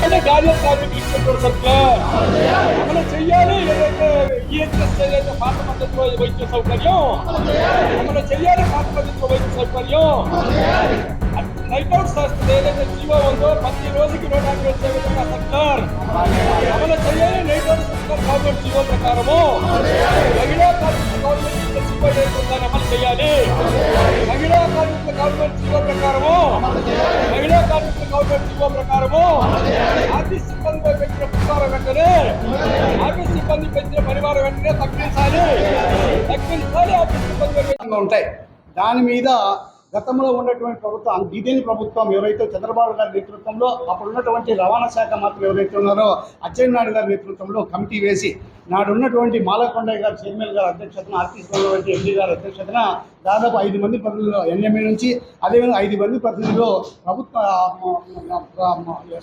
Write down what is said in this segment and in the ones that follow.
వెంటనే గార్డియన్ కార్మికులు ఇచ్చినటువంటి సర్కులర్ అమలు చెయ్యాలి? ఏదైతే ఈహెచ్ఎస్ ఏదైతే పాత పద్ధతిలో వైద్య సౌకర్యం అమలు చెయ్యాలి పాత పద్ధతిలో వైద్య సౌకర్యం? నైట్ అవుట్ శాస్త్రం ఏదైతే జీవో ఉందో ప్రతి రోజుకి నూట యాభై వచ్చే విధంగా సర్కార్? అమలు చేయాలి night out circular government GO ప్రకారము. మహిళా కార్మిక గవర్నమెంట్ ఇచ్చే జీవో ఏదైతే అమలు చేయాలి మహిళా కార్మిక దాని మీద గతంలో ఉన్నటువంటి ప్రభుత్వం దీదేని ప్రభుత్వం ఎవరైతే చంద్రబాబు గారి నేతృత్వంలో అప్పుడు ఉన్నటువంటి రవాణా శాఖ మంత్రులు ఎవరైతే ఉన్నారో అచ్చెన్నాయుడు గారి నేతృత్వంలో కమిటీ వేసి నాడు ఉన్నటువంటి మాలకొండయ్య గారు చైర్మన్ గారి అధ్యక్షతన ఆర్టీసీ ఉన్నటువంటి ఎంపీ గారి అధ్యక్షతన దాదాపు ఐదు మంది ప్రతినిధులు ఎన్ఎంఏ నుంచి అదేవిధంగా ఐదు మంది ప్రతినిధులు ప్రభుత్వ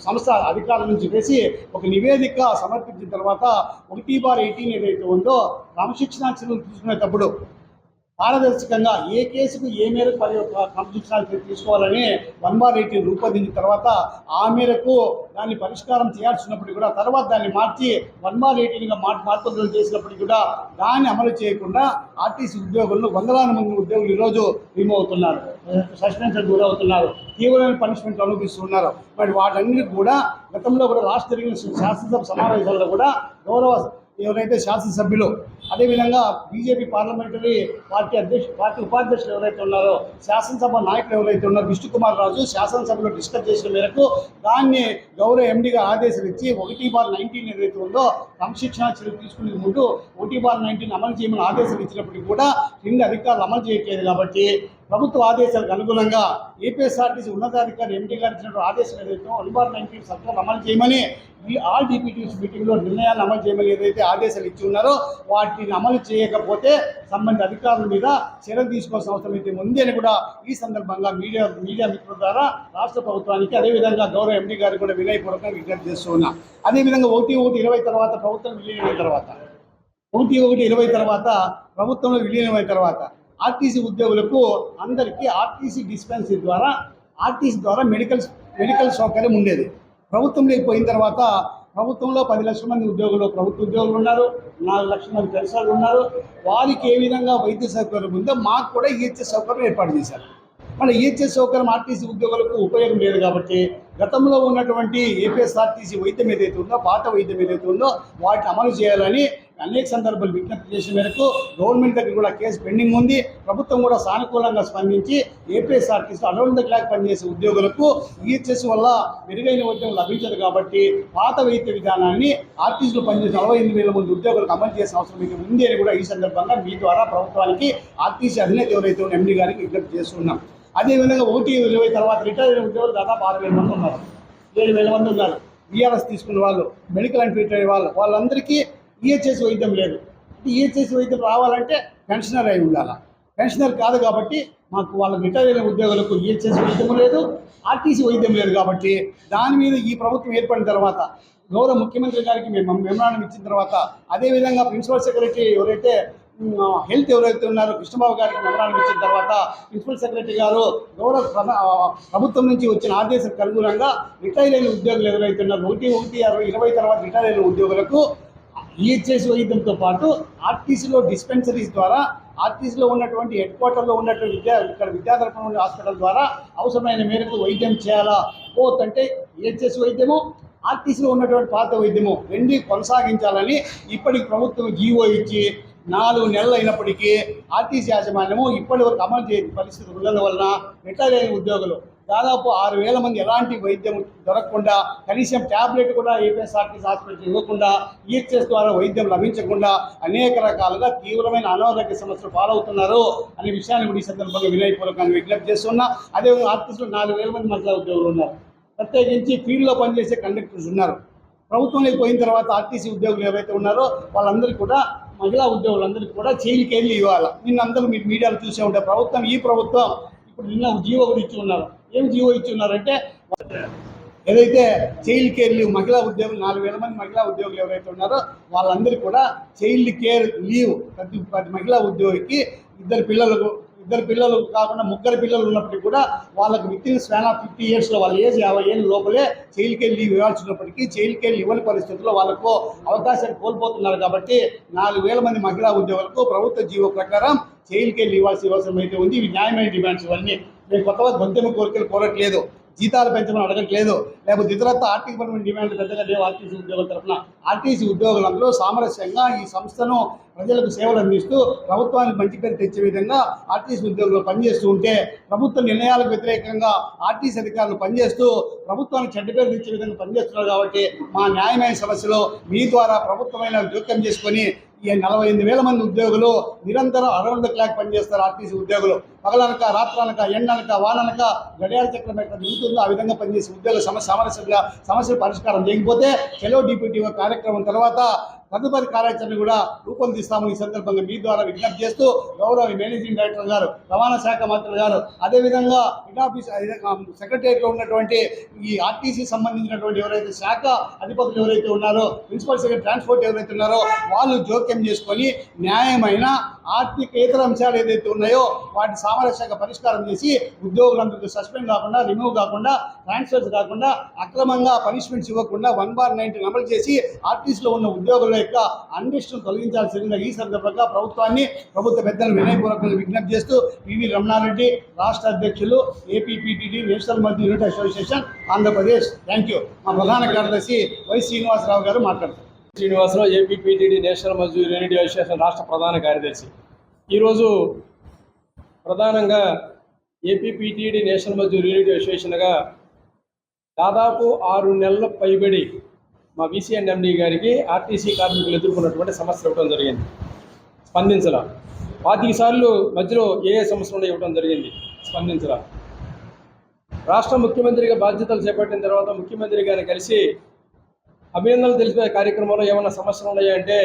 సంస్థ అధికారుల నుంచి వేసి ఒక నివేదిక సమర్పించిన తర్వాత ఒకటి బార్ ఎయిటీన్ ఏదైతే ఉందో క్రమశిక్షణ చర్యలు తీసుకునేటప్పుడు పారదర్శకంగా ఏ కేసుకు ఏ మేరకు పరి క్రమశిక్షణ తీసుకోవాలని వన్ బార్ ఎయిటీ రూపొందించిన తర్వాత ఆ మేరకు దాన్ని పరిష్కారం చేయాల్సినప్పటికీ కూడా తర్వాత దాన్ని మార్చి వన్ బార్ ఎయిటీన్గా మార్ మార్పుదలు చేసినప్పటికీ కూడా దాన్ని అమలు చేయకుండా ఆర్టీసీ ఉద్యోగులను వందలాది మంది ఉద్యోగులు ఈరోజు రిమూవ్ అవుతున్నారు సస్పెన్షన్ గురవుతున్నారు. తీవ్రమైన పనిష్మెంట్ అనుభవిస్తున్నారు. మరి వాటన్నిటికి కూడా గతంలో కూడా రాష్ట్ర జరిగిన శాసనసభ సమావేశాల్లో కూడా గౌరవ ఎవరైతే శాసనసభ్యులు అదేవిధంగా బీజేపీ పార్లమెంటరీ పార్టీ అధ్యక్ష పార్టీ ఉపాధ్యక్షులు ఎవరైతే ఉన్నారో శాసనసభ నాయకులు ఎవరైతే ఉన్నారో విష్ణుకుమార్ రాజు శాసనసభలో డిస్కస్ చేసిన మేరకు దాన్ని గౌరవ ఎండిగా ఆదేశాలు ఇచ్చి ఒకటి బార్ నైన్టీన్ ఏదైతే ఉందో క్రమశిక్షణ చర్యలు తీసుకునే ముందు ఒకటి బార్ నైన్టీన్ అమలు చేయమని ఆదేశాలు ఇచ్చినప్పటికీ కూడా కింద అధికారులు అమలు చేయట్లేదు కాబట్టి ప్రభుత్వ ఆదేశాలకు అనుగుణంగా ఏపీఎస్ఆర్టీసీ ఉన్నతాధికారి ఎండీ గారు ఇచ్చినటువంటి ఆదేశం ఏదైతే వన్ నైన్టీన్ సర్కార్ అమలు చేయమని ఈ ఆల్ డిప్యూటీస్ మీటింగ్లో నిర్ణయాలు అమలు చేయమని ఏదైతే ఆదేశాలు ఇచ్చి ఉన్నారో వాటిని అమలు చేయకపోతే సంబంధిత అధికారుల మీద చర్యలు తీసుకోవాల్సిన అవసరం అయితే ఉంది అని కూడా ఈ సందర్భంగా మీడియా మీడియా మిత్రుల ద్వారా రాష్ట్ర ప్రభుత్వానికి అదేవిధంగా గౌరవ ఎండీ గారికి కూడా వినయపూర్వకంగా విజ్ఞప్తి చేస్తూ ఉన్నా. అదేవిధంగా ఒకటి ఒకటి ఇరవై తర్వాత ప్రభుత్వం విలీనమైన తర్వాత ఒకటి ఒకటి ఇరవై తర్వాత ప్రభుత్వంలో విలీనమైన తర్వాత ఆర్టీసీ ఉద్యోగులకు అందరికీ ఆర్టీసీ డిస్పెన్సరీ ద్వారా ఆర్టీసీ ద్వారా మెడికల్ మెడికల్ సౌకర్యం ఉండేది. ప్రభుత్వం పోయిన తర్వాత ప్రభుత్వంలో పది లక్షల మంది ఉద్యోగులు ప్రభుత్వ ఉద్యోగులు ఉన్నారు నాలుగు లక్షల మంది పెన్షన్లు ఉన్నారు. వారికి ఏ విధంగా వైద్య సౌకర్యం ఉందో మాకు కూడా ఈహెచ్ఎస్ సౌకర్యం ఏర్పాటు చేశారు. మన ఈహెచ్ఎస్ సౌకర్యం ఆర్టీసీ ఉద్యోగులకు ఉపయోగం లేదు కాబట్టి గతంలో ఉన్నటువంటి ఏపీఎస్ఆర్టీసీ వైద్యం ఏదైతే ఉందో పాత వైద్యం ఏదైతే ఉందో వాటిని అమలు చేయాలని అనేక సందర్భాలు విజ్ఞప్తి చేసిన మేరకు గవర్నమెంట్ దగ్గర కూడా కేసు పెండింగ్ ఉంది. ప్రభుత్వం కూడా సానుకూలంగా స్పందించి ఏపీఎస్ఆర్టీసీ అడవుల క్లాక్ పనిచేసే ఉద్యోగులకు ఈహెచ్ఎస్ వల్ల మెరుగైన ఉద్యోగం లభించదు కాబట్టి పాత వైద్య విధానాన్ని ఆర్టీసీలో పనిచేసే నలభై ఎనిమిది వేల మంది ఉద్యోగులకు అమలు చేసిన అవసరం అయితే ఉంది అని కూడా ఈ సందర్భంగా మీ ద్వారా ప్రభుత్వానికి ఆర్టీసీ అధినేత ఎవరైతే ఉన్న ఎండీ గారికి విజ్ఞప్తి చేస్తున్నాం. అదేవిధంగా ఓటీ ఇరవై తర్వాత రిటైర్ అయిన ఉద్యోగులు దాదాపు ఆరు వేల మంది ఉన్నారు. ఏడు వేల మంది ఉన్నారు. బీఆర్ఎస్ తీసుకున్న వాళ్ళు మెడికల్ అండ్ రిటైర్ వాళ్ళు వాళ్ళందరికీ ఈహెచ్ఎస్ వైద్యం లేదు. ఈహెచ్ఎస్ వైద్యం రావాలంటే పెన్షనర్ అయి ఉండాలి? పెన్షనర్ కాదు కాబట్టి మాకు వాళ్ళ రిటైర్ అయిన ఉద్యోగులకు ఈహెచ్ఎస్ వైద్యం లేదు. ఆర్టీసీ వైద్యం లేదు కాబట్టి దాని మీద ఈ ప్రభుత్వం ఏర్పడిన తర్వాత గౌరవ ముఖ్యమంత్రి గారికి మేము మెమరాండం ఇచ్చిన తర్వాత అదేవిధంగా ప్రిన్సిపల్ సెక్రటరీ ఎవరైతే హెల్త్ ఎవరైతే ఉన్నారో కృష్ణబాబు గారికి మెమరాండం ఇచ్చిన తర్వాత ప్రిన్సిపల్ సెక్రటరీ గారు గౌరవ ప్రభుత్వం నుంచి వచ్చిన ఆదేశాలకు అనుగుణంగా రిటైర్ అయిన ఉద్యోగులు ఎవరైతే ఉన్నారో ఒకటి ఒకటి అరవై ఇరవై తర్వాత రిటైర్ అయిన ఉద్యోగులకు ఈహెచ్ఎస్ వైద్యంతో పాటు ఆర్టీసీలో డిస్పెన్సరీస్ ద్వారా ఆర్టీసీలో ఉన్నటువంటి హెడ్ క్వార్టర్లో ఉన్నటువంటి విద్యా ఇక్కడ విద్యాధర్పణ ఉండే హాస్పిటల్ ద్వారా అవసరమైన మేరకు వైద్యం చేయాలా? పోత్ అంటే ఈహెచ్ఎస్ వైద్యము ఆర్టీసీలో ఉన్నటువంటి పాత వైద్యము రెండు కొనసాగించాలని ఇప్పటికి ప్రభుత్వం జీవో ఇచ్చి నాలుగు నెలలు అయినప్పటికీ ఆర్టీసీ యాజమాన్యము ఇప్పటి వరకు అమలు చేయని పరిస్థితి ఉన్నందువలన రిటైర్ అయిన ఉద్యోగులు. దాదాపు ఆరు వేల మంది ఎలాంటి వైద్యం దొరకకుండా కనీసం ట్యాబ్లెట్ కూడా ఏపీఎస్ఆర్టీసీ హాస్పిటల్ ఇవ్వకుండా ఈహెచ్ఎస్ ద్వారా వైద్యం లభించకుండా అనేక రకాలుగా తీవ్రమైన అనారోగ్య సమస్యలు పాలవుతున్నారు అనే విషయాన్ని కూడా ఈ సందర్భంగా వినయపూర్వకంగా విజ్ఞప్తి చేస్తున్నా. అదేవిధంగా ఆర్టీసీలో నాలుగు వేల మంది మహిళా ఉద్యోగులు ఉన్నారు. ప్రత్యేకించి ఫీల్డ్లో పనిచేసే కండక్టర్స్ ఉన్నారు. ప్రభుత్వంలోకి పోయిన తర్వాత ఆర్టీసీ ఉద్యోగులు ఎవరైతే ఉన్నారో వాళ్ళందరికీ కూడా మహిళా ఉద్యోగులందరికీ కూడా జైలుకి ఇవ్వాలి నిన్న అందరూ మీరు మీడియాలో చూసే ఉంటారు ప్రభుత్వం ఈ ప్రభుత్వం ఇప్పుడు నిన్న జీవో ఇచ్చి ఉన్నారు ఏం జీవో ఇచ్చి ఉన్నారంటే ఏదైతే చైల్డ్ కేర్ లీవ్ మహిళా ఉద్యోగులు నాలుగు వేల మంది మహిళా ఉద్యోగులు ఎవరైతే ఉన్నారో వాళ్ళందరికీ కూడా చైల్డ్ కేర్ లీవ్. ప్రతి ప్రతి మహిళా ఉద్యోగికి ఇద్దరు పిల్లలకు ఇద్దరు పిల్లలు కాకుండా ముగ్గురు పిల్లలు ఉన్నప్పటికీ కూడా వాళ్ళకి with in span of fifty ఇయర్స్లో వాళ్ళ ఏజ్ యాభై ఏళ్ళ లోపలే జైలుకి వెళ్ళి ఇవ్వాల్సినప్పటికీ జైలుకి వెళ్ళి ఇవ్వని పరిస్థితుల్లో వాళ్ళకు అవకాశాన్ని కోల్పోతున్నారు కాబట్టి నాలుగు వేల మంది మహిళా ఉద్యోగులకు ప్రభుత్వ జీవో ప్రకారం జైలుకి వెళ్ళి ఇవ్వాల్సిన అవసరం అయితే ఉంది. ఇవి న్యాయమైన డిమాండ్స్ ఇవన్నీ. మేము కొత్తగా గొంతెమ్మ కోరికలు కోరట్లేదు. జీతాలు పెంచమని అడగట్లేదు. లేకపోతే ఇతరత్వ ఆర్థిక పరమైన డిమాండ్లు పెద్దగా లేవు ఆర్టీసీ ఉద్యోగుల తరఫున. ఆర్టీసీ ఉద్యోగులందరూ సామరస్యంగా ఈ సంస్థను ప్రజలకు సేవలు అందిస్తూ ప్రభుత్వానికి మంచి పేరు తెచ్చే విధంగా ఆర్టీసీ ఉద్యోగులు పనిచేస్తూ ఉంటే ప్రభుత్వ నిర్ణయాలకు వ్యతిరేకంగా ఆర్టీసీ అధికారులు పనిచేస్తూ ప్రభుత్వానికి చెడ్డ పేరు తెచ్చే విధంగా పనిచేస్తున్నారు కాబట్టి మా న్యాయమైన సమస్యలో మీ ద్వారా ప్రభుత్వమైన జోక్యం చేసుకొని ఈ నలభై ఎనిమిది వేల మంది ఉద్యోగులు నిరంతరం అరౌండ్ ద క్లాక్ పనిచేస్తారు ఆర్టీసీ ఉద్యోగులు. పగలనక రాత్రనక ఎండనక వాననక గడియార చక్రం ఎక్కడ నిలుతుందో ఆ విధంగా పనిచేసే ఉద్యోగ సమస్య సామరస్యంగా సమస్య పరిష్కారం చేయకపోతే చెలో డిప్యూటీ కార్యక్రమం తర్వాత తదుపరి కార్యాచరణ కూడా రూపొందిస్తామని ఈ సందర్భంగా మీ ద్వారా విజ్ఞప్తి చేస్తూ గౌరవ మేనేజింగ్ డైరెక్టర్ గారు రవాణా శాఖ మంత్రి గారు అదేవిధంగా హెడ్ ఆఫీస్ సెక్రటరీలో ఉన్నటువంటి ఈ ఆర్టీసీ సంబంధించినటువంటి ఎవరైతే శాఖ అధిపతులు ఎవరైతే ఉన్నారో ప్రిన్సిపల్ సెక్రటరీ ట్రాన్స్పోర్ట్ ఎవరైతే ఉన్నారో వాళ్ళు జోక్యం చేసుకొని న్యాయమైన ఆర్థికేతర అంశాలు ఏదైతే ఉన్నాయో వాటి సామరస్యంగా పరిష్కారం చేసి ఉద్యోగులందరికీ సస్పెండ్ కాకుండా రిమూవ్ కాకుండా ట్రాన్స్ఫర్స్ కాకుండా అక్రమంగా పనిష్మెంట్స్ ఇవ్వకుండా వన్ బార్ నైన్టీన్ అమలు చేసి ఆర్టీసీలో ఉన్న ఉద్యోగుల యొక్క అన్వేషణ తొలగించాల్సిందిగా ఈ సందర్భంగా ప్రభుత్వాన్ని ప్రభుత్వ పెద్దలు వినయపూర్వకంగా విజ్ఞప్తి చేస్తూ పివి రమణారెడ్డి రాష్ట్ర అధ్యక్షులు APPTD national multi unit association Andhra Pradesh. Thank you మా ప్రధాన కార్యదర్శి వై శ్రీనివాసరావు గారు మాట్లాడతారు Srinivasa Rao APPTD national Mazdoor unit association రాష్ట్ర ప్రధాన కార్యదర్శి. ఈరోజు ప్రధానంగా ఏపీపీటీడీ నేషనల్ మజ్దూర్ యూనిట్ అసోసియేషన్గా దాదాపు ఆరు నెలల పైబడి మా విసిఎన్ ఎండి గారికి ఆర్టీసీ కార్మికులు ఎదుర్కొన్నటువంటి సమస్య ఇవ్వడం జరిగింది. స్పందించరా పాతిక సార్లు మధ్యలో ఏ ఏ సమస్యలు ఇవ్వడం జరిగింది. స్పందించరా రాష్ట్ర ముఖ్యమంత్రిగా బాధ్యతలు చేపట్టిన తర్వాత ముఖ్యమంత్రి గారిని కలిసి అభినందనలు తెలిపే కార్యక్రమంలో ఏమైనా సమస్యలు ఉన్నాయంటే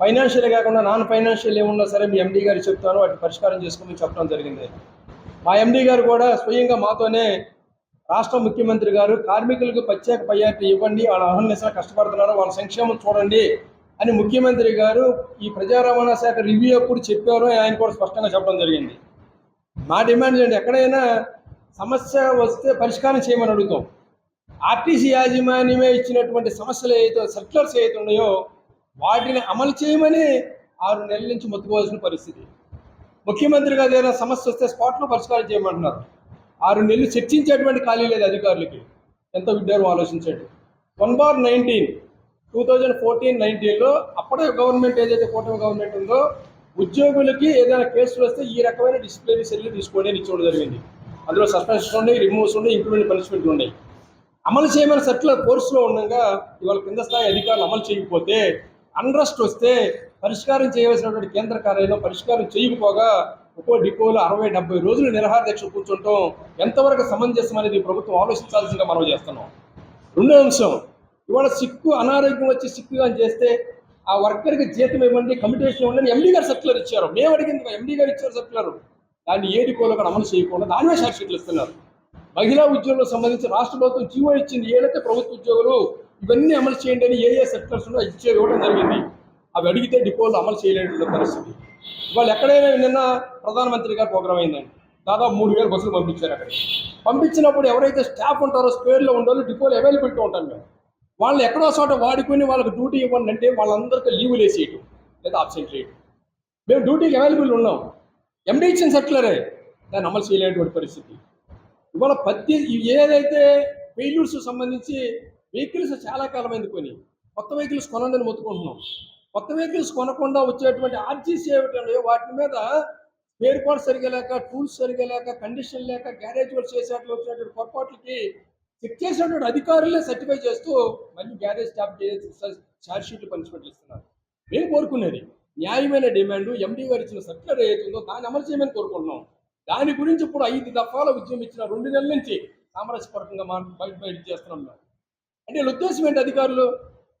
ఫైనాన్షియల్ కాకుండా నాన్ ఫైనాన్షియల్ ఏమున్నా సరే మీ ఎండీ గారు చెప్తాను వాటి పరిష్కారం చేసుకోమని చెప్పడం జరిగింది. మా ఎండీ గారు కూడా స్వయంగా మాతోనే రాష్ట్ర ముఖ్యమంత్రి గారు కార్మికులకు ప్రత్యేక ప్రయారిటీ ఇవ్వండి వాళ్ళ అహర్నిశగా కష్టపడుతున్నారు వాళ్ళ సంక్షేమం చూడండి అని ముఖ్యమంత్రి గారు ఈ ప్రజా రవాణా శాఖ రివ్యూ అప్పుడు చెప్పారు ఆయన కూడా స్పష్టంగా చెప్పడం జరిగింది. మా డిమాండ్ ఏంటి ఎక్కడైనా సమస్య వస్తే పరిష్కారం చేయమని అడుగుతాం. ఆర్టీసీ యాజమాన్యమే ఇచ్చినటువంటి సమస్యలు ఏవైతే సర్క్యులర్స్ ఏవైతే ఉన్నాయో వాటిని అమలు చేయమని ఆరు నెలల నుంచి మొత్తుకోవాల్సిన పరిస్థితి. ముఖ్యమంత్రి గారు ఏదైనా సమస్య వస్తే స్పాట్లో పరిష్కారం చేయమంటున్నారు. ఆరు నెలలు చర్చించేటువంటి ఖాళీ లేదు అధికారులకి. ఎంత విడ్డారో ఆలోచించండి. One bar nineteen two thousand fourteen నైన్టీన్లో అప్పుడే గవర్నమెంట్ ఏదైతే కూటమి గవర్నమెంట్ ఉందో ఉద్యోగులకి ఏదైనా కేసులు వస్తే ఈ రకమైన డిసిప్లినరీ చర్యలు తీసుకోండి అని ఇచ్చుకోవడం జరిగింది. అందులో సస్పెన్షన్ ఉన్నాయి రిమూవ్స్ ఉన్నాయి ఇంక్రిమెంట్ పనిష్మెంట్ ఉన్నాయి. అమలు చేయమని సెట్ల కోర్సులో ఉండగా ఇవాళ కింద స్థాయి అధికారులు అమలు చేయకపోతే అన్రస్ట్ వస్తే పరిష్కారం చేయవలసినటువంటి కేంద్ర కార్యాలయం పరిష్కారం చేయకపోగా ఒక్కో డిపోలో అరవై డెబ్బై రోజులు నిరహార దీక్ష కూర్చుంటాం. ఎంతవరకు సమంజసం అనేది ప్రభుత్వం ఆలోచించాల్సిందిగా మనం చేస్తున్నాం. రెండో అంశం ఇవాళ సిక్కు అనారోగ్యం వచ్చి సిక్కుగా చేస్తే ఆ వర్కర్కి జీతం ఇవ్వండి కమిటేషన్ ఇవ్వండి ఎండీ గారు సర్క్యులర్ ఇచ్చారు. మేము అడిగింది ఎండీ గారు ఇచ్చారు సర్క్యులర్? దాన్ని ఏ డిపోలో కూడా అమలు చేయకుండా దానివే షార్ట్ షీట్లు ఇస్తున్నారు. మహిళా ఉద్యోగులకు సంబంధించి రాష్ట్ర ప్రభుత్వం జీవో ఇచ్చింది. ఏదైతే ప్రభుత్వ ఉద్యోగులు ఇవన్నీ అమలు చేయండి అని ఏ ఏ సెక్టర్స్ ఉన్నో ఇచ్చే ఇవ్వడం జరిగింది. అవి అడిగితే డిపోలు అమలు చేయలేని పరిస్థితి. వాళ్ళు ఎక్కడైనా నిన్న ప్రధానమంత్రి గారు ప్రోగ్రామ్ అయిందండి. దాదాపు మూడు వేల బస్సులు పంపించారు అక్కడ పంపించినప్పుడు ఎవరైతే స్టాఫ్ ఉంటారో స్పేర్లో ఉండాలో డిపోలు అవైలబిలిటీ ఉంటాం మేము వాళ్ళు ఎక్కడో చోట వాడుకొని వాళ్ళకి డ్యూటీ ఇవ్వండి అంటే వాళ్ళందరికీ లీవులు వేసేయటం లేదా అబ్సెంట్ చేయటం. మేము డ్యూటీకి అవైలబుల్ ఉన్నాం. ఎండీ ఇచ్చిన సెట్లరే. దాన్ని అమలు చేయలేనటువంటి పరిస్థితి. ఇవాళ ప్రతి ఏదైతే ఫెయిల్యూర్స్ సంబంధించి వెహికల్స్ చాలా కాలం కొని కొత్త వెహికల్స్ కొనండి అని మొత్తుకుంటున్నాం. కొత్త వెహికల్స్ కొనకుండా వచ్చేటువంటి ఆర్జీసీ ఏమిటి వాటి మీద స్పేర్ పార్ట్స్ సరిగా లేక టూల్స్ సరిగా లేక కండిషన్ లేక గ్యారేజ్ వర్క్ చేసేట్లు వచ్చినటువంటి పొరపాట్లకి చెక్ చేసినటువంటి అధికారులే సర్టిఫై చేస్తూ మళ్ళీ గ్యారేజ్ స్టాప్ చేసి ఛార్జ్ షీట్లు పనిష్మెంట్లు ఇస్తున్నారు మేము కోరుకునేది న్యాయమైన డిమాండ్ ఎండీ గారు ఇచ్చిన సర్క్యులర్ ఏదైతుందో దాన్ని అమలు చేయమని కోరుకుంటున్నాం. దాని గురించి ఇప్పుడు ఐదు దఫాల ఉద్యమం ఇచ్చిన రెండు నెలల నుంచి సామరస్యపరకంగా మా బయట బయట చేస్తున్నాం మేము. అంటే వీళ్ళ ఉద్దేశం ఏంటి అధికారులు?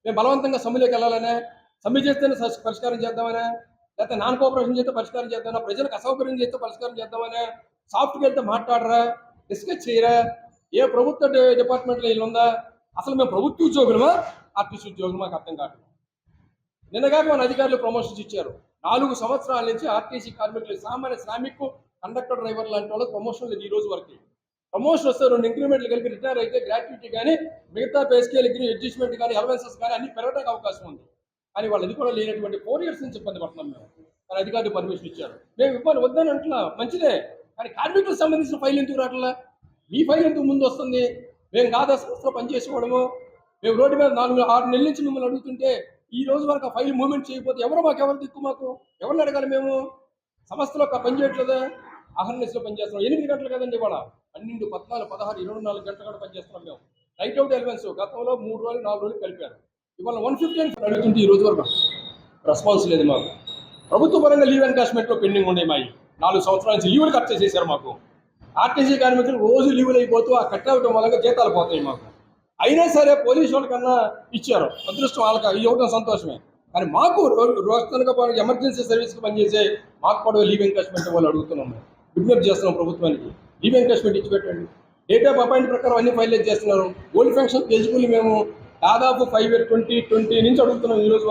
మేము బలవంతంగా సమ్మెలోకి వెళ్ళాలనే సమ్మె చేస్తేనే పరిష్కారం చేద్దామనే లేకపోతే నాన్ కోఆపరేషన్ చేస్తే పరిష్కారం చేద్దామా ప్రజలకు అసౌకర్యం చేస్తే పరిష్కారం చేద్దామనే సాఫ్ట్గా వెళ్తే మాట్లాడరా డిస్కస్ చేయరా ఏ ప్రభుత్వ డిపార్ట్మెంట్లో వీళ్ళు ఉందా? అసలు మేము ప్రభుత్వ ఉద్యోగులమా? ఆర్టీసీ ఉద్యోగులు మాకు అర్థం కాదు నిన్నగాక మన అధికారులు ప్రమోషన్స్ ఇచ్చారు. నాలుగు సంవత్సరాల నుంచి ఆర్టీసీ కార్మికులు సామాన్య శ్రామిక్ కండక్టర్ డ్రైవర్ లాంటి వాళ్ళకి ప్రమోషన్ లేదు ఈ రోజు వరకు. ప్రమోషన్ వస్తే రెండు ఇంక్రిమెంట్లు కలిపి రిటైర్ అయితే గ్రాట్యుటీ కానీ మిగతా పే స్కేల్ అడ్జస్ట్మెంట్ కానీ అలవెన్సెస్ కానీ అన్ని పెరగడానికి అవకాశం ఉంది. కానీ వాళ్ళు అది కూడా లేనటువంటి ఫోర్ ఇయర్స్ నుంచి ఇబ్బంది పడుతున్నాం మేము. మన అధికారులు పర్మిషన్ ఇచ్చారు. మేము ఇబ్బంది వద్దని అంటున్నా. మంచిదే. కానీ కార్మికులకు సంబంధించిన ఫైల్ ఎందుకు రావట్లా? మీ ఫైల్ ఎందుకు ముందు వస్తుంది? మేము కాదా సంస్థలో పనిచేసుకోవడము? మేము రోడ్డు మీద నాలుగు ఆరు నెలల నుంచి మిమ్మల్ని అడుగుతుంటే ఈ రోజు వరకు ఆ ఫైల్ మూవ్మెంట్ చేయకపోతే ఎవరు మాకు ఎవరు దిక్కు మాకు? ఎవరిని అడగాలి మేము? సంస్థలో పని చేయట్లేదా? అహర్నిస్లో పనిచేస్తున్నాం ఎనిమిది గంటలు కదండి ఇవాళ. పన్నెండు పద్నాలుగు పదహారు ఇరవై నాలుగు గంటలు కూడా పనిచేస్తున్నాం మేము. నైట్ అవుట్ ఎలిమెంట్స్ గతంలో మూడు రోజులు నాలుగు రోజులు కలిపారు. ఇవాళ వన్ ఫిఫ్టీ అడుగుతుంటే ఈ రోజు వరకు రెస్పాన్స్ లేదు మాకు. ప్రభుత్వ పరంగా లీవ్ ఎన్కాష్మెంట్లో పెండింగ్ ఉండే మాయి. నాలుగు సంవత్సరాల నుంచి లీవులు కట్ చేసేసారు మాకు. ఆర్టీసీ కార్మికులు రోజు లీవులు అయిపోతూ ఆ కట్ అవ్వడం వల్ల జీతాలు పోతాయి మాకు. అయినా సరే పోలీసు వాళ్ళకన్నా ఇచ్చారు. అదృష్టం వాళ్ళకి ఇవ్వడం సంతోషమే. కానీ మాకు రోజునక ఎమర్జెన్సీ సర్వీస్కి పనిచేసే మాకు కూడా లీవ్ ఎన్కాష్మెంట్ వాళ్ళు అడుగుతున్నాము విజ్ఞప్తి చేస్తున్నాం ప్రభుత్వానికి. లీవ్ ఎన్కాష్మెంట్ ఇచ్చి పెట్టండి డేట్ ఆఫ్ అపాయింట్ ప్రకారం అన్ని ఫైల్ చేస్తున్నారు. ఓల్డ్ ఫంక్షన్ తెలుసుకుని మేము దాదాపు ఫైవ్ ఇయర్ ట్వంటీ ట్వంటీ నుంచి అడుగుతున్నాం. ఈ రోజు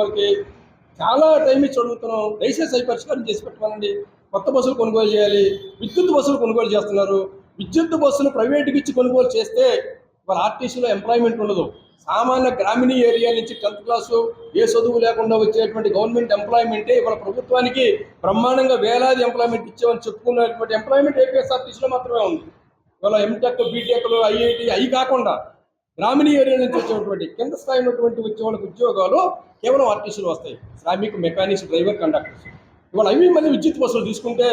చాలా టైం ఇచ్చి అడుగుతున్నాం. దయచేసి అవి పరిష్కారం చేసి పెట్టమనండి. కొత్త బస్సులు కొనుగోలు చేయాలి. విద్యుత్ బస్సులు కొనుగోలు చేస్తున్నారు. విద్యుత్ బస్సులు ప్రైవేట్కి ఇచ్చి కొనుగోలు చేస్తే వాళ్ళ ఆర్టీసీలో ఎంప్లాయ్మెంట్ ఉండదు. సామాన్య గ్రామీణ ఏరియా నుంచి టెన్త్ క్లాసు ఏ చదువు లేకుండా వచ్చేటువంటి గవర్నమెంట్ ఎంప్లాయ్మెంటే ఇవాళ ప్రభుత్వానికి బ్రహ్మాండంగా వేలాది ఎంప్లాయ్మెంట్ ఇచ్చామని చెప్పుకున్నటువంటి ఎంప్లాయ్మెంట్ ఏపీఎస్ఆర్టీసీలో మాత్రమే ఉంది. ఇవాళ ఎంటెక్ బీటెక్లు ఐఐటి అవి కాకుండా గ్రామీణ ఏరియా నుంచి వచ్చేటువంటి కింద స్థాయి ఉన్నటువంటి వచ్చే వాళ్ళకి ఉద్యోగాలు కేవలం ఆర్టీసీలు వస్తాయి. శ్రామిక్ మెకానిక్స్ డ్రైవర్ కండక్టర్స్. ఇవాళ అవి మళ్ళీ విద్యుత్ బస్సులు తీసుకుంటే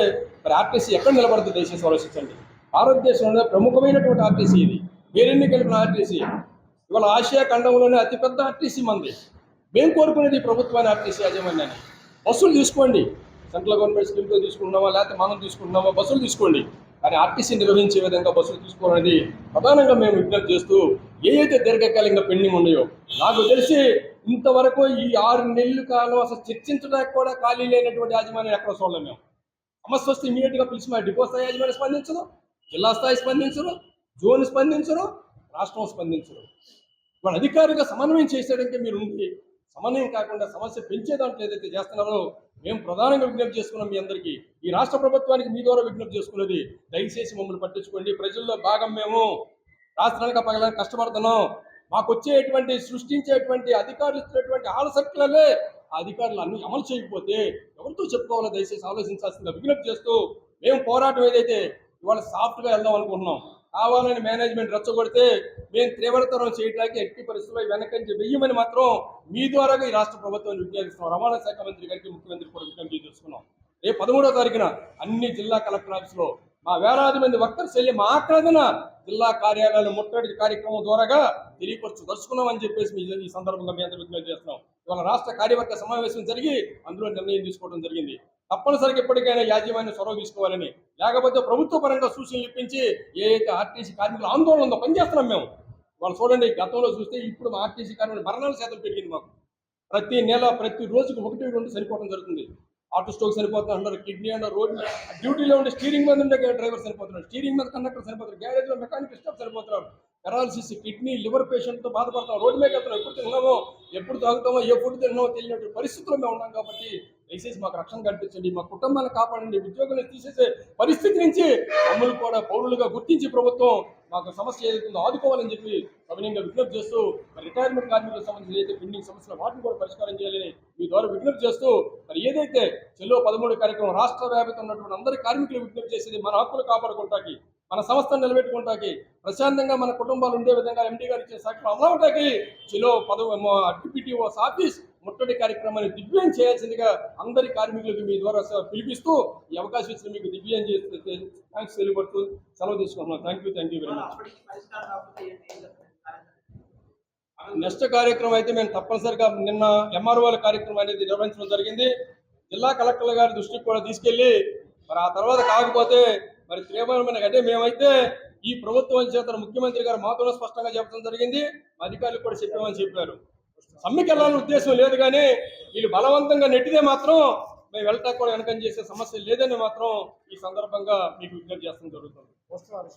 మరి ఆర్టీసీ ఎక్కడ నిలబడుతుంది దయచేసి ఆలోచించండి. భారతదేశంలో ప్రముఖమైనటువంటి ఆర్టీసీ ఇది. వేరెన్ని కలిపిన ఆర్టీసీ? ఇవాళ ఆసియా ఖండంలోనే అతిపెద్ద ఆర్టీసీ మంది. మేము కోరుకునేది ప్రభుత్వాన్ని ఆర్టీసీ యాజమాన్యాన్ని. బస్సులు తీసుకోండి. సెంట్రల్ గవర్నమెంట్ స్కీమ్తో తీసుకుంటున్నామా లేకపోతే మనం తీసుకుంటున్నామా బస్సులు తీసుకోండి. కానీ ఆర్టీసీ నిర్వహించే విధంగా బస్సులు తీసుకోవాలనేది ప్రధానంగా మేము విజ్ఞప్తి చేస్తూ ఏ అయితే దీర్ఘకాలికంగా పెండింగ్ ఉన్నాయో నాకు తెలిసి ఇంతవరకు ఈ ఆరు నెలల కాలం అసలు చర్చించడానికి కూడా ఖాళీ లేనటువంటి యాజమాన్యం ఎక్కడ చూడలేం మేము. సమస్య వస్తే ఇమీడియట్గా పిలిచి మా డిపో స్థాయి యాజమాన్యం స్పందించరు జిల్లా స్థాయి స్పందించరు జోన్ స్పందించరు రాష్ట్రం స్పందించరు. వాళ్ళ అధికారిగా సమన్వయం చేసేయడానికి మీరు ఉంది సమన్వయం కాకుండా సమస్య పెంచే దాంట్లో ఏదైతే చేస్తున్నామో మేము ప్రధానంగా విజ్ఞప్తి చేసుకున్నాం మీ అందరికీ. ఈ రాష్ట్ర ప్రభుత్వానికి మీ ద్వారా విజ్ఞప్తి చేసుకున్నది దయచేసి మమ్మల్ని పట్టించుకోండి. ప్రజల్లో భాగం మేము. రాష్ట్రానికి పగలని కష్టపడుతున్నాం. మాకు వచ్చేటువంటి సృష్టించేటువంటి అధికారులు ఇచ్చినటువంటి ఆలసక్తులనే ఆ అధికారులు అన్ని అమలు చేయకపోతే ఎవరితో చెప్పుకోవాలో దయచేసి ఆలోచించాల్సిందిగా విజ్ఞప్తి చేస్తూ మేము పోరాటం ఏదైతే ఇవాళ సాఫ్ట్గా వెళ్దాం అనుకుంటున్నాం. కావాలని మేనేజ్మెంట్ రచ్చగొడితే మేము తీవ్రతరం చేయడానికి ఎట్టి పరిస్థితుల్లో వెనకంచి వెయ్యమని మాత్రం మీ ద్వారాగా ఈ రాష్ట్ర ప్రభుత్వాన్ని విజ్ఞాపిస్తున్నాం. రవాణా శాఖ మంత్రి గారికి ముఖ్యమంత్రి కూడా విజ్ఞప్తి చేసుకున్నాం రేపు పదమూడో తారీఖున అన్ని జిల్లా కలెక్టర్ ఆఫీసులో మా వేలాది మంది వర్కర్స్ వెళ్ళి మా ఆక్రదన జిల్లా కార్యాలయాలు ముట్టడి కార్యక్రమం ద్వారాగా తెలియపరచదలుచుకున్నామని చెప్పేసి మీ ఈ సందర్భంగా మీ అందరూ విజ్ఞప్తి చేస్తున్నాం. ఇవాళ రాష్ట్ర కార్యవర్గ సమావేశం జరిగి అందులో నిర్ణయం తీసుకోవడం జరిగింది. తప్పనిసరిగా ఎప్పటికైనా యాజమాన్యం చొరవ తీసుకోవాలని లేకపోతే ప్రభుత్వ పరంగా సూచనలు ఇప్పించి ఏ ఆర్టీసీ కార్మికుల ఆందోళన ఉందో పనిచేస్తున్నాం మేము. వాళ్ళు చూడండి గతంలో చూస్తే ఇప్పుడు మా ఆర్టీసీ కార్మికుల మరణాల శాతం పెరిగింది మాకు. ప్రతి నెల ప్రతి రోజుకి ఒకటి రెండు చనిపోవడం జరుగుతుంది. ఆటో స్టోక్ చనిపోతున్నారు అంటారు కిడ్నీ అంటారు రోడ్ డ్యూటీలో ఉండే స్టీరింగ్ మీద ఉండే డ్రైవర్ చనిపోతున్నారు స్టీరింగ్ మీద కండక్టర్ సరిపోతున్నారు గ్యారేజ్లో మెకానిక్ స్టాఫ్ చనిపోతున్నారు పెరాలసిస్ కిడ్నీ లివర్ పేషెంట్తో బాధపడతాం రోడ్డు మీద వెళ్తాం ఎప్పుడు తిన్నామో ఎప్పుడు తాగుతామో ఏ ఫుడ్ తిన్నామో తెలియనటువంటి పరిస్థితుల్లో మేము ఉన్నాం కాబట్టి దయచేసి మాకు రక్షణ కల్పించండి మా కుటుంబాన్ని కాపాడండి ఉద్యోగులను తీసేసే పరిస్థితి నుంచి అమ్ములు కూడా పౌరులుగా గుర్తించి ప్రభుత్వం మాకు సమస్య ఏదైతుందో ఆదుకోవాలని చెప్పి సవినీయంగా విజ్ఞప్తి చేస్తూ మరి రిటైర్మెంట్ కార్మికులకు సంబంధించిన ఏదైతే పెండింగ్ సమస్యలు వాటిని కూడా పరిష్కారం చేయాలని మీ ద్వారా విజ్ఞప్తి చేస్తూ మరి ఏదైతే చెల్లో పదమూడు కార్యక్రమం రాష్ట్ర వ్యాప్తంగా ఉన్నటువంటి అందరి కార్మికులు విజ్ఞప్తి చేసేది మన హక్కులు కాపాడుకుంటాకి మన సంస్థను నిలబెట్టుకుంటాకి ప్రశాంతంగా మన కుటుంబాలు ఉండే విధంగా ఎండీ గారు ఇచ్చే సాక్షి అమలవటాకి చెలో పదవి డిప్యూటీఓ ఆఫీస్ ముట్టడి కార్యక్రమాన్ని దివ్యం చేయాల్సిందిగా అందరి కార్మికులకు మీ ద్వారా పిలిపిస్తూ ఈ అవకాశం ఇచ్చిన మీకు దివ్యం చేస్తే థ్యాంక్స్ తెలియబడుతూ సెలవు తీసుకుంటున్నాను. Thank you thank you very much next కార్యక్రమం అయితే మేము తప్పనిసరిగా నిన్న ఎంఆర్ఓల కార్యక్రమం అనేది నిర్వహించడం జరిగింది. జిల్లా కలెక్టర్ల గారి దృష్టికి కూడా తీసుకెళ్ళి మరి ఆ తర్వాత కాకపోతే మరి తీవ్రమైన అంటే మేమైతే ఈ ప్రభుత్వం చేత ముఖ్యమంత్రి గారు మాతోనే స్పష్టంగా చెప్పడం జరిగింది. అధికారులు కూడా చెప్పామని చెప్పారు. సమ్మెకి వెళ్ళాలని ఉద్దేశం లేదు కానీ వీళ్ళు బలవంతంగా నెట్టితే మాత్రం మేము వెళ్ళటానికి కూడా వెనకం చేసే సమస్య లేదని మాత్రం ఈ సందర్భంగా మీకు విజ్ఞప్తి చేస్తాం జరుగుతుంది. వస్తున్నారు.